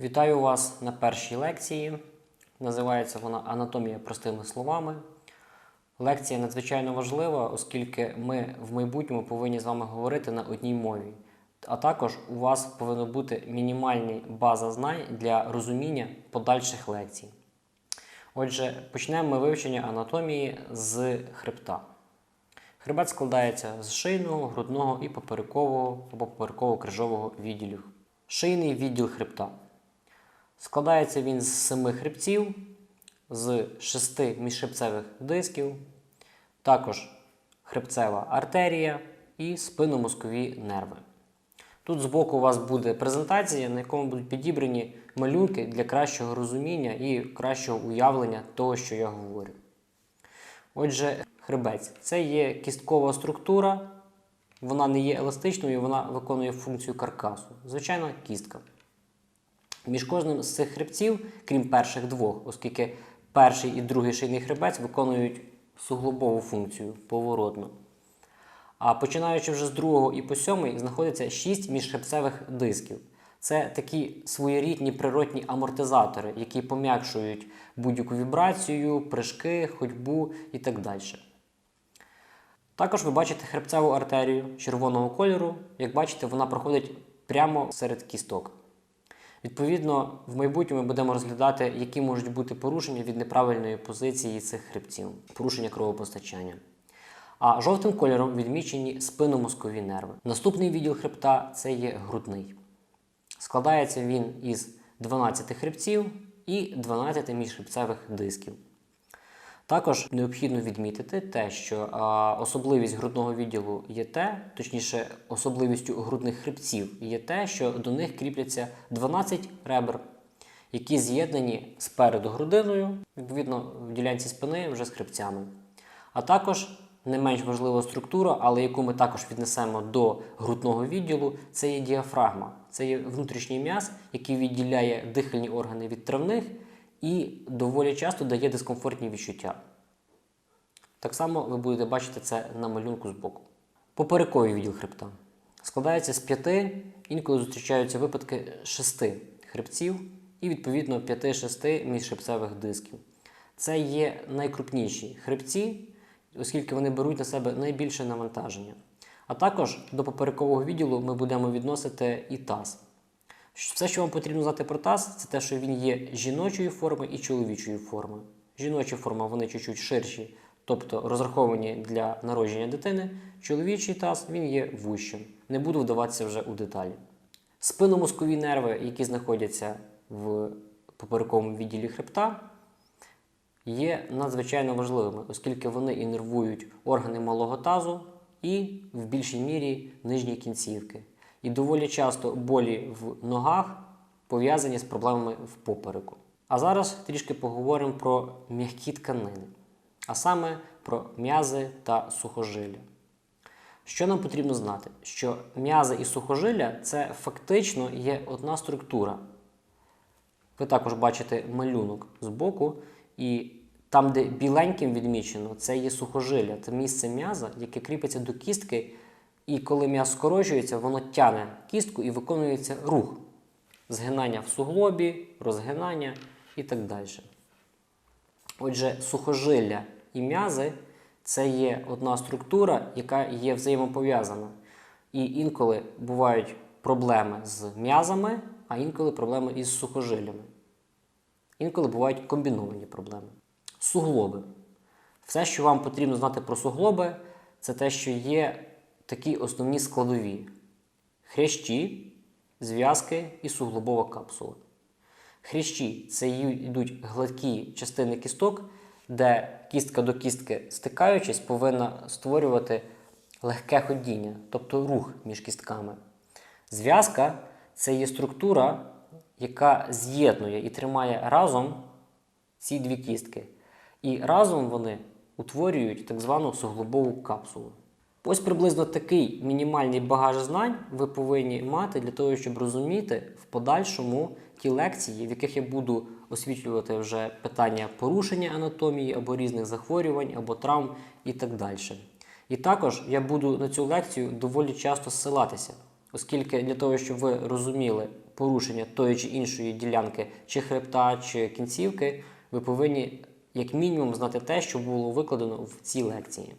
Вітаю вас на першій лекції. Називається вона Анатомія простими словами. Лекція надзвичайно важлива, оскільки ми в майбутньому повинні з вами говорити на одній мові. А також у вас повинна бути мінімальна база знань для розуміння подальших лекцій. Отже, почнемо ми вивчення анатомії з хребта. Хребет складається з шийного, грудного і поперекового або попереково-крижового відділів. Шийний відділ хребта. Складається він з семи хребців, з шести міжхребцевих дисків, також хребцева артерія і спинномозкові нерви. Тут збоку у вас буде презентація, на якому будуть підібрані малюнки для кращого розуміння і кращого уявлення того, що я говорю. Отже, хребець це є кісткова структура, вона не є еластичною, вона виконує функцію каркасу. Звичайно, кістка. Між кожним з цих хребців, крім перших двох, оскільки перший і другий шийний хребець виконують суглобову функцію поворотну. А починаючи вже з другого і по сьомий, знаходиться шість міжхребцевих дисків. Це такі своєрідні природні амортизатори, які пом'якшують будь-яку вібрацію, прыжки, ходьбу і так далі. Також ви бачите хребцеву артерію червоного кольору. Як бачите, вона проходить прямо серед кісток. Відповідно, в майбутньому ми будемо розглядати, які можуть бути порушення від неправильної позиції цих хребців, порушення кровопостачання. А жовтим кольором відмічені спинномозкові нерви. Наступний відділ хребта це є грудний. Складається він із 12 хребців і 12 міжхребцевих дисків. Також необхідно відмітити те, що а, особливість грудного відділу є те, точніше, особливістю грудних хребців є те, що до них кріпляться 12 ребер, які з'єднані спереду грудиною, відповідно, в ділянці спини вже з хребцями. А також не менш важлива структура, але яку ми також віднесемо до грудного відділу, це є діафрагма. Це є внутрішній м'яз, який відділяє дихальні органи від травних і доволі часто дає дискомфортні відчуття. Так само ви будете бачити це на малюнку збоку. Поперековий відділ хребта складається з п'яти, інколи зустрічаються випадки шести хребців і, відповідно, 5-6 міжхребцевих дисків. Це є найкрупніші хребці, оскільки вони беруть на себе найбільше навантаження. А також до поперекового відділу ми будемо відносити і таз. Все, що вам потрібно знати про таз, це те, що він є жіночої форми і чоловічої форми. Жіноча форма вони чуть-чуть ширші, тобто розраховані для народження дитини. Чоловічий таз він є вущим. Не буду вдаватися вже у деталі. Спинномозкові нерви, які знаходяться в поперековому відділі хребта, є надзвичайно важливими, оскільки вони інервують органи малого тазу і в більшій мірі нижні кінцівки. І доволі часто болі в ногах пов'язані з проблемами в попереку. А зараз трішки поговоримо про м'які тканини, а саме про м'язи та сухожилля. Що нам потрібно знати? Що м'язи і сухожилля це фактично є одна структура. Ви також бачите малюнок збоку, і там, де біленьким відмічено, це є сухожилля, це місце м'яза, яке кріпиться до кістки, і коли м'яз скорочується, воно тягне кістку і виконується рух. Згинання в суглобі, розгинання і так далі. Отже, сухожилля і м'язи це є одна структура, яка є взаємопов'язана. І інколи бувають проблеми з м'язами, а інколи проблеми із сухожиллями. Інколи бувають комбіновані проблеми. Суглоби. Все, що вам потрібно знати про суглоби, це те, що є такі основні складові: хрящі, зв'язки і суглобова капсула. Хрящі це йдуть гладкі частини кісток, де кістка до кістки стикаючись, повинна створювати легке ходіння, тобто рух між кістками. Зв'язка це є структура, яка з'єднує і тримає разом ці дві кістки. І разом вони утворюють так звану суглобову капсулу. Ось приблизно такий мінімальний багаж знань ви повинні мати для того, щоб розуміти в подальшому ті лекції, в яких я буду освітлювати вже питання порушення анатомії або різних захворювань, або травм і так далі. І також я буду на цю лекцію доволі часто ссилатися, оскільки для того, щоб ви розуміли порушення тої чи іншої ділянки, чи хребта, чи кінцівки, ви повинні як мінімум знати те, що було викладено в цій лекції.